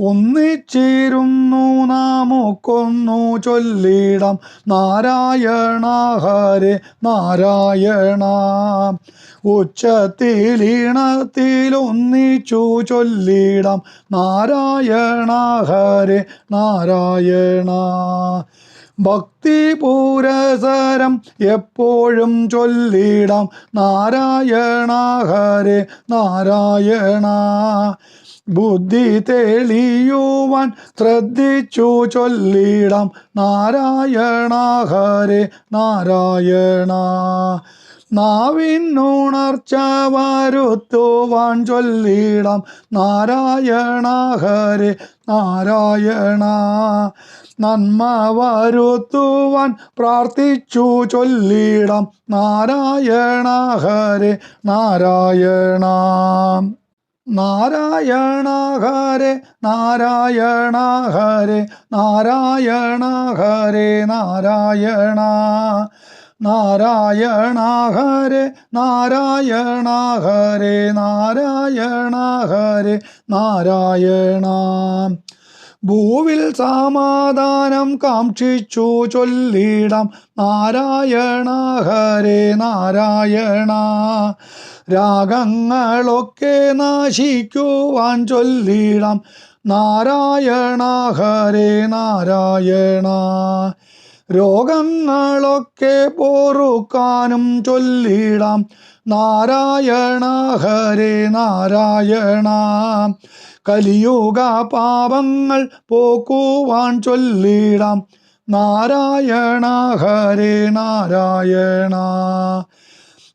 ഒന്നിച്ചിരുന്നു നാമുക്കൊന്നു ചൊല്ലിടാം. നാരായണ ഹരേ നാരായണ. ഉച്ചത്തിലീണത്തിലൊന്നിച്ചു ചൊല്ലിടാം. നാരായണ ഹരേ നാരായണ. ഭക്തി പൂരസരം എപ്പോഴും ചൊല്ലിടാം. നാരായണ നാരായണ. ബുദ്ധി തെളിയുവാൻ ശ്രദ്ധിച്ചു ചൊല്ലിടാം. നാരായണ ഹരേ നാരായണ. നാവിനുണർച്ച വരുത്തുവാൻ ചൊല്ലിടാം. നാരായണ ഹരേ നാരായണ. നന്മ വരുത്തുവാൻ പ്രാർത്ഥിച്ചു ചൊല്ലിടാം. നാരായണ ഹരേ നാരായണ. നാരായണ നാരായണാഹാരേ നാരായണാഹാരേ ഹരേ നാരായണ നാരായണാഹാരേ നാരായണാഹാരേ നാരായണാഹാരേ നാരായണ. ഭൂവിൽ സമാധാനം കാക്ഷിച്ചു ചൊല്ലിടാം നാരായണ ഹരേ നാരായണ. രാഗങ്ങളൊക്കെ നാശിക്കുവാൻ ചൊല്ലിടാം. നാരായണ ഹരേ നാരായണ. രോഗങ്ങളൊക്കെ പോറുക്കാനും ചൊല്ലിടാം. നാരായണ ഹരേ നാരായണ. കലിയുഗ പാപങ്ങൾ പോക്കുവാൻ ചൊല്ലിടാം. നാരായണ ഹരേ നാരായണ.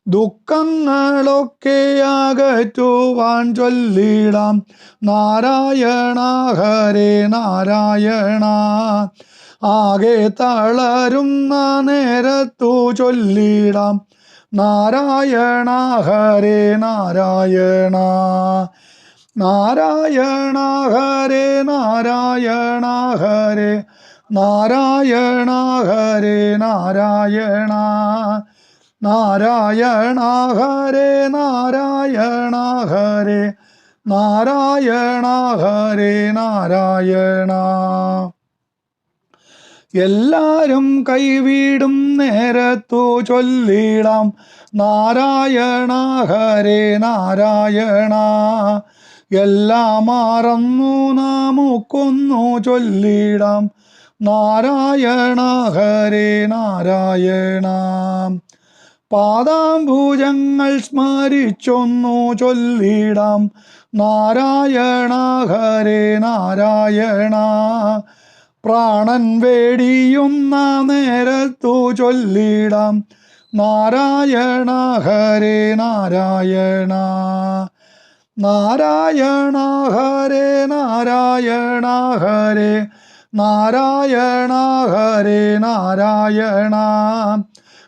ദുഃഖങ്ങളൊക്കെ അകറ്റുവാൻ ചൊല്ലിടാം. നാരായണ ഹരേ നാരായണ. ആകെ തളരുന്ന നേരത്തു ചൊല്ലിടാം. നാരായണ ഹരേ നാരായണ. നാരായണ ഹരേ നാരായണ ഹരേ നാരായണ ഹരേ നാരായണ. നാരായണ ഹരേ നാരായണ ഹരേ നാരായണ. എല്ലാരും കൈവീടും നേരത്തു ചൊല്ലിടാം. നാരായണ ഹരേ നാരായണ. എല്ലാം മറന്നു നാമുക്കൊന്നു ചൊല്ലിടാം. നാരായണ ഹരേ നാരായണ. പാദാംബുജങ്ങൾ സ്മരിച്ചൊന്നു ചൊല്ലിടാം. നാരായണ ഹരേ നാരായണ. പ്രാണൻ വേടിയുന്ന നേരത്തു ചൊല്ലിടാം. നാരായണ ഹരേ നാരായണ. നാരായണ ഹരേ നാരായണ ഹരേ നാരായണ ഹരേ നാരായണ.